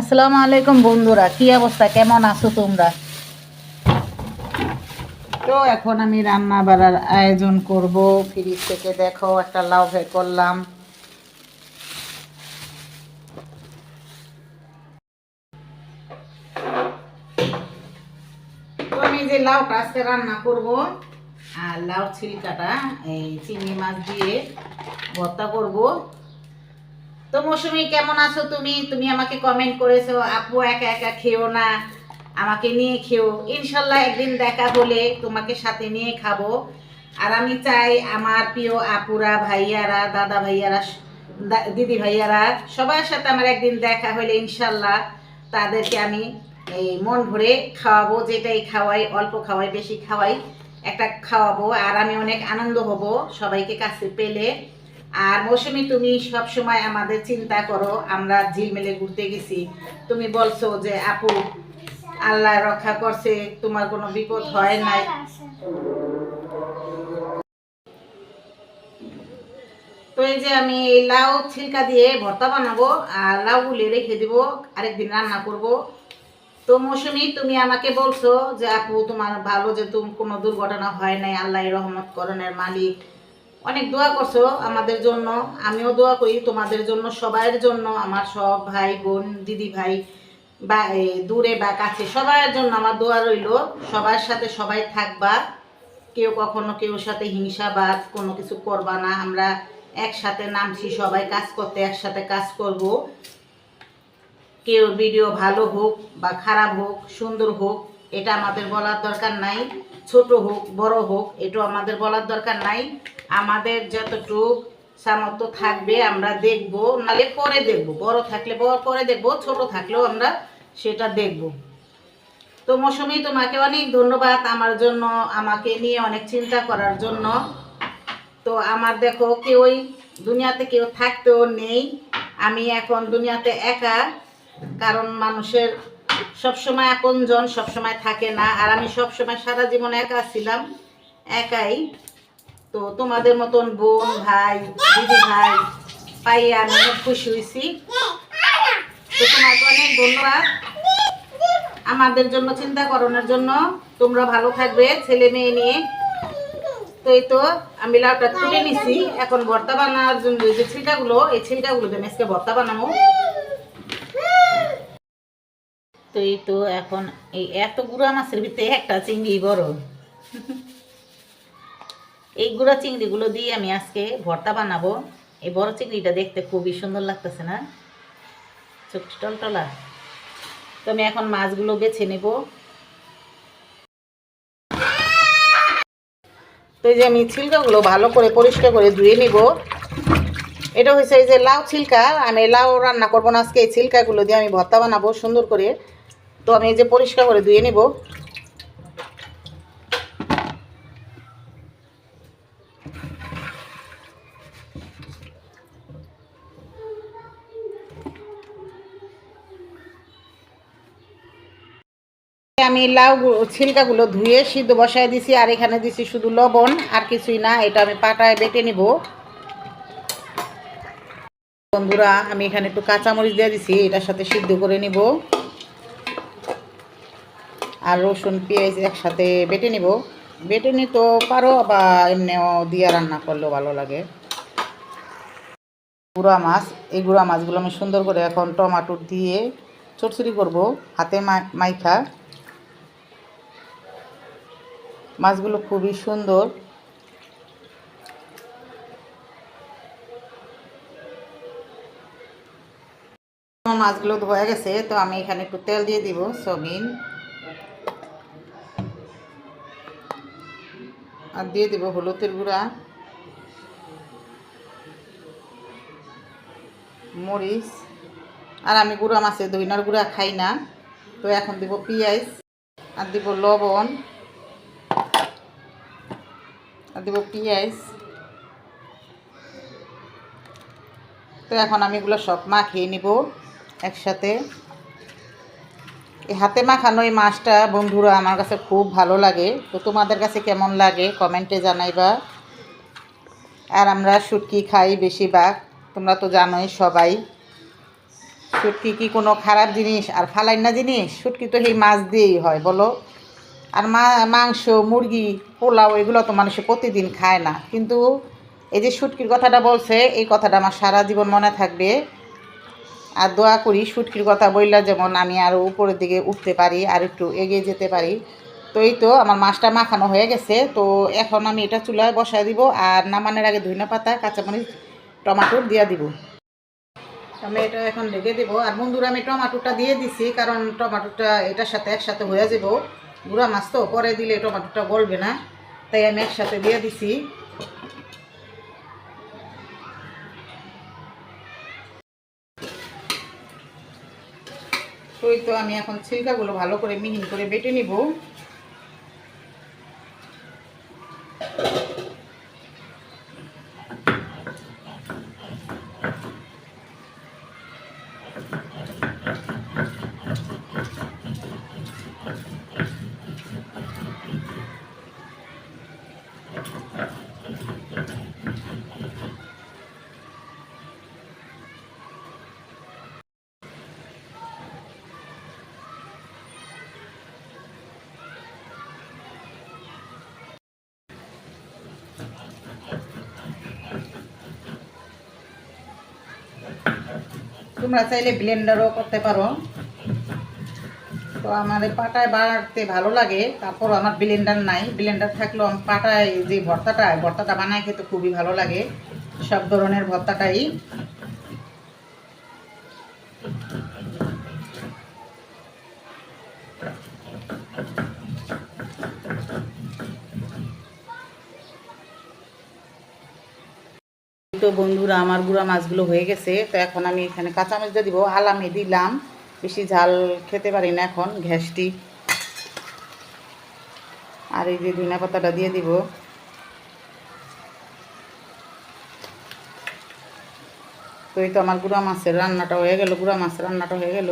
আসসালামু আলাইকুম বন্ধুরা, কি অবস্থা? কেমন আছো তোমরা? তো এখন আমি রান্না বাড়ার আয়োজন করব। ফ্রিজ থেকে দেখো, একটা লাউ ভে করলাম। তো আমি যে লাউটা আজকে রান্না করব আর লাউ ছিলকাটা, এই চিংড়ি মাছ দিয়ে ভর্তা করব। তো মৌসুমি, কেমন আছো তুমি? তুমি আমাকে কমেন্ট করেছ, আপু, একা একা খেও না, আমাকে নিয়ে খেও। ইনশাল্লাহ একদিন দেখা হলে তোমাকে সাথে নিয়ে খাব। আর আমি চাই আমার প্রিয় আপুরা, ভাইয়ারা, দাদা ভাইয়ারা দিদি ভাইয়ারা, সবার সাথে আমার একদিন দেখা হলে ইনশাল্লাহ তাদেরকে আমি এই মন ভরে খাওয়াবো, যেটাই খাওয়াই, অল্প খাওয়াই, বেশি খাওয়াই, একটা খাওয়াবো। আর আমি অনেক আনন্দ হব সবাইকে কাছে পেলে। আর মৌসুমি, তুমি সব সময় আমাদের চিন্তা করো, আমরা ঝিলমেলে ঘুরতে গেছি। তুমি বলছো যে, আপু, আল্লাহ রক্ষা করছে, তোমার কোনো বিপদ হয় নাই? তো এই যে আমি এই লাউ ছিলকা দিয়ে ভর্তা বানাবো, আর লাউ লাউগুলি রেখে দিব, আরেকদিন রান্না করব। তো মৌসুমি, তুমি আমাকে বলছো যে, আপু, তোমার ভালো যে, তুমি কোনো দুর্ঘটনা হয় নাই আল্লাহ রহমত, করণের মালিক। অনেক দোয়া করছ আমাদের জন্য। আমিও দোয়া করি তোমাদের জন্য সবার জন্য, আমার সব ভাই, বোন, দিদি ভাই, বা দূরে বা কাছে সবার জন্য আমার দোয়া রইল। সবার সাথে সবাই থাকবা। কেউ কখনো কেউ সাথে হিংসাবাদ কোনো কিছু করবা না। আমরা একসাথে নামছি, সবাই কাজ করতে একসাথে কাজ করব। কেউ ভিডিও ভালো হোক বা খারাপ হোক, সুন্দর হোক, এটা আমাদের বলার দরকার নাই। ছোট হোক, বড় হোক এটাও আমাদের বলার দরকার নাই। আমাদের যতটুক সামর্থ্য থাকবে আমরা দেখব নালে পরে দেখব। বড় থাকলে বড়, পরে দেখব, ছোট থাকলেও আমরা সেটা দেখব। তো মৌসুমি, তোমাকে অনেক ধন্যবাদ আমার জন্য, আমাকে নিয়ে অনেক চিন্তা করার জন্য। তো আমার দেখো, কেউই দুনিয়াতে কেউ থাকতেও নেই। আমি এখন দুনিয়াতে একা, কারণ মানুষের সবসময় আপনজন সবসময় থাকে না। আর আমি সবসময় সারা জীবন একা ছিলাম, একাই। তো তোমাদের মতন বোন, ভাই, দিদি ভাই পাইয়ে আমি অনেক খুশি হয়েছি। তো তোমাকে অনেক ধন্যবাদ। আমাদের জন্য, চিন্তা করণের জন্য। তোমরা ভালো থাকবে, ছেলে মেয়ে নিয়ে। তো এই তো আমি লাউটা তুলে নিছি। এখন ভর্তা বানানোর জন্য যে ছিলকাগুলো, এই ছিলকাগুলো দিয়ে আজকে ভর্তা বানাবো। তো এই তো এখন এই এত গুঁড়া মাছের ভিতরে একটা চিংড়ি বড়। এই গুঁড়া চিংড়িগুলো দিয়ে আমি আজকে ভর্তা বানাবো। এই বড় চিংড়িটা দেখতে খুবই সুন্দর লাগতেছে না? চোখ টলটলা। তো আমি এখন মাছগুলো বেছে নেব। তো এই যে আমি ছিলকাগুলো ভালো করে পরিষ্কার করে ধুয়ে নিব। এটা হয়েছে এই যে লাউ ছিলকা আমি লাউ রান্না করব না আজকে। এই ছিলকাগুলো দিয়ে আমি ভর্তা বানাবো সুন্দর করে। তো আমি এই যে পরিষ্কার করে ধুয়ে নিব। আমি লাউ ছিলকাগুলো ধুয়ে সিদ্ধ বসায় দিছি, আর এখানে দিছি শুধু লবণ, আর কিছুই না, এটা আমি পাটায় বেটে নিব। বন্ধুরা, আমি এখানে একটু কাঁচামরিচ দিয়ে দিছি, এটার সাথে সিদ্ধ করে নিব। আর রসুন, পেঁয়াজ একসাথে বেটে নিব। বেটে নিতেও পারো বা এমনিও দিয়ে রান্না করলেও ভালো লাগে। গুঁড়া মাছ, এই গুঁড়া মাছগুলো আমি সুন্দর করে এখন টমাটো দিয়ে চটচড়ি করব, হাতে মাইখা। মাছগুলো খুবই সুন্দর। মাছগুলো ধোয়া গেছে, তো আমি এখানে একটু তেল দিয়ে দিব সবিন আর দিয়ে দিব হলুদের গুঁড়া, মরিচ, আর আমি গুঁড়া মাছের দইনার গুঁড়া খাই না, তো এখন দিব পেঁয়াজ, আর দিব লবণ, আর দিব পেঁয়াজ। তো এখন আমি এগুলো সব মাখিয়ে নিব একসাথে। হাতে মাখানো এই মাছটা, বন্ধুরা, আমার কাছে খুব ভালো লাগে। তো তোমাদের কাছে কেমন লাগে? কমেন্টে জানাইবা। আর আমরা শুটকি খাই বেশিরভাগ, তোমরা তো জানোই সবাই। শুটকি কি কোনো খারাপ জিনিস? আর ফালাই না জিনিস? শুটকি তো সেই মাছ দিয়েই হয়, বলো। আর মাংস, মুরগি, পোলাও, এগুলো তো মানুষে প্রতিদিন খায় না। কিন্তু এই যে শুটকির কথাটা বলছে, এই কথাটা আমার সারা জীবন মনে থাকবে। আর দোয়া করি শুটকির কথা বললে যেমন আমি আরও উপরের দিকে উঠতে পারি, আর একটু এগিয়ে যেতে পারি। তো এই তো আমার মাছটা মাখানো হয়ে গেছে। তো এখন আমি এটা চুলায় বসায় দিব আর নামানোর আগে ধইনা পাতা, কাঁচামরিচ টমাটো দিয়ে দিব। আমি এটা এখন ঢেকে দেবো। আর বন্ধুরা, আমি টমাটোটা দিয়ে দিছি কারণ টমাটোটা এটার সাথে একসাথে হয়ে যাব। গুঁড়া মাছ তো পরে দিলে টমাটোটা গলবে না, তাই আমি একসাথে দিয়ে দিছি। তো এই তো আমি এখন ছিলকাগুলো ভালো করে মিহিন করে বেটে নিব। তোমরা চাইলে ব্লেন্ডারও করতে পারো। তো আমাদের পাটায় বাড়তে ভালো লাগে তারপর আমার ব্লেন্ডার নাই। ব্লেন্ডার থাকলেও আমার পাটায় যে ভর্তাটা ভর্তাটা বানায় খেতে খুবই ভালো লাগে। সব ধরনের ভর্তাটাই। তো বন্ধুরা, আমার গুঁড়া মাছগুলো হয়ে গেছে। তো এখন আমি এখানে কাঁচামরিচ দিয়ে দিব। আলামে দিলাম। বেশি ঝাল খেতে পারি না এখন, ঘ্যাসটি। আর এই যে ধনিয়া পাতাটা দিয়ে দিব। তো এই তো আমার গুঁড়া মাছের রান্নাটা হয়ে গেল, গুঁড়া মাছের রান্নাটা হয়ে গেল।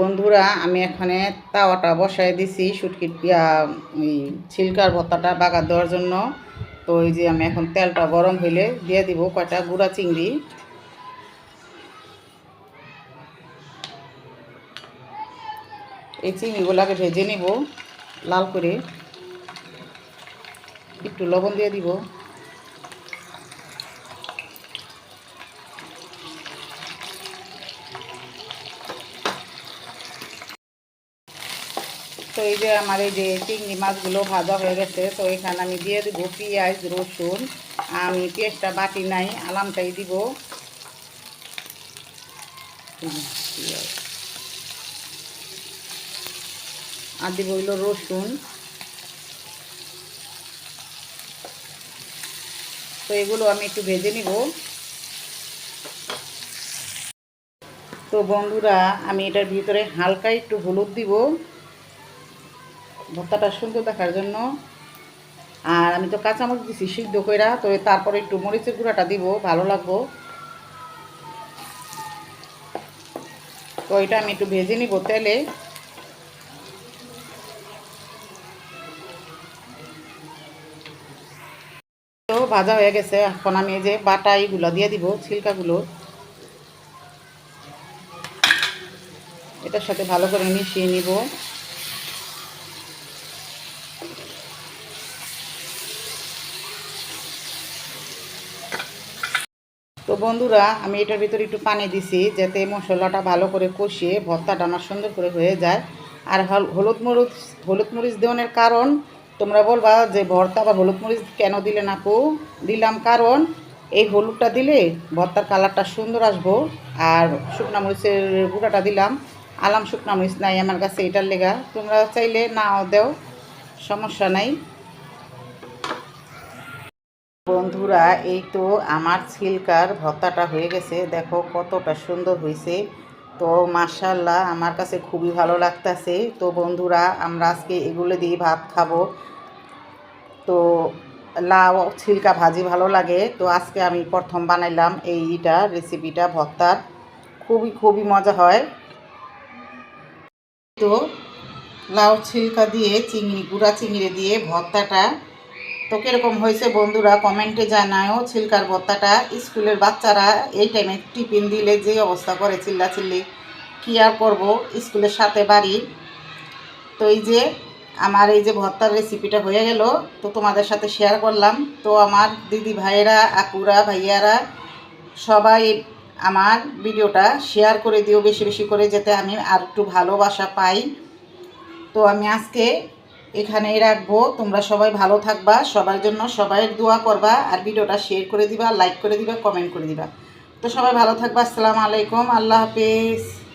বন্ধুরা, আমি এখানে তাওয়াটা বসায় দিছি, শুটকির ওই ছিলকার ভর্তাটা বাগার দেওয়ার জন্য। তো ওই যে আমি এখন তেলটা গরম হইলে দিয়ে দিব কয়টা গুঁড়া চিংড়ি। এই চিংড়িগুলোকে ভেজে নিব, লাল করে। একটু লবণ দিয়ে দিব। তো এই যে আমার এই যে চিংড়ি মাছগুলো ভাজা হয়ে গেছে, তো এখানে আমি দিয়ে দিব পেঁয়াজ, রসুন আমি পেঁয়াজটা বাটি নাই, আলামটাই দিব। আর দিব হইল রসুন। তো এগুলো আমি একটু ভেজে নিব। তো বন্ধুরা, আমি এটার ভিতরে হালকা একটু হলুদ দিব। ভর্তাটা সুন্দর দেখার জন্য। আর আমি তো কাঁচামরিচ দিছি, সিদ্ধ কইরা, তো তারপরে একটু মরিচের গুঁড়াটা দিব, ভালো লাগবো। তো এটা আমি একটু ভেজে নিব তেলে। তো ভাজা হয়ে গেছে, এখন আমি এই যে বাটা এইগুলো দিয়ে দিব, ছিলকাগুলো। এটার সাথে ভালো করে মিশিয়ে নিব তো বন্ধুরা, আমি এটার ভিতরে একটু পানি দিছি যাতে মশলাটা ভালো করে কষিয়ে ভর্তাটা আমার সুন্দর করে হয়ে যায়। আর হল- হলুদ মরিচ হলুদ মরিচ দেওয়ানোর কারণ তোমরা বলবা যে ভর্তা বা হলুদ মরিচ কেন দিলে না কো দিলাম কারণ এই হলুদটা দিলে ভর্তার কালারটা সুন্দর আসব। আর শুকনা মরিচের গুঁড়াটা দিলাম। আলাম শুকনা মরিচ নাই আমার কাছে এটার লেগা। তোমরা চাইলে নাও দেও, সমস্যা নাই। বন্ধুরা, এই তো আমার ছিলকার ভর্তাটা হয়ে গেছে। দেখো কতটা সুন্দর হয়েছে। তো মার্শাল্লাহ আমার কাছে খুবই ভালো লাগতেছে। তো বন্ধুরা, আমরা আজকে এগুলো দিয়ে ভাত খাব। তো লাউ ছিলকা ভাজি ভালো লাগে। তো আজকে আমি প্রথম বানাইলাম এইটা রেসিপিটা, ভর্তার। খুবই খুবই মজা হয়। তো লাউ ছিলকা দিয়ে, চিংড়ি, গুঁড়া চিংড়ি দিয়ে ভর্তাটা তো কীরকম হয়েছে বন্ধুরা কমেন্টে জানায়ও, ছিলকার ভর্তাটা স্কুলের বাচ্চারা এই টাইমে টিফিন দিলে যে অবস্থা করে চিল্লা চিল্লি কী আর করব, স্কুলের সাথে বাড়ি। তো এই যে আমার এই যে ভর্তার রেসিপিটা হয়ে গেল, তো তোমাদের সাথে শেয়ার করলাম। তো আমার দিদি ভাইয়েরা আকুরা ভাইয়ারা, সবাই আমার ভিডিওটা শেয়ার করে দিও বেশি বেশি করে, যাতে আমি আর একটু ভালোবাসা পাই। তো আমি আজকে এখানেই রাখব। তোমরা সবাই ভালো থাকবা, সবার জন্য সবাই দোয়া করবা, আর ভিডিওটা শেয়ার করে দিবা লাইক করে দিবা কমেন্ট করে দিবা। তো সবাই ভালো থাকবা, আসসালামু আলাইকুম, আল্লাহ হাফেজ।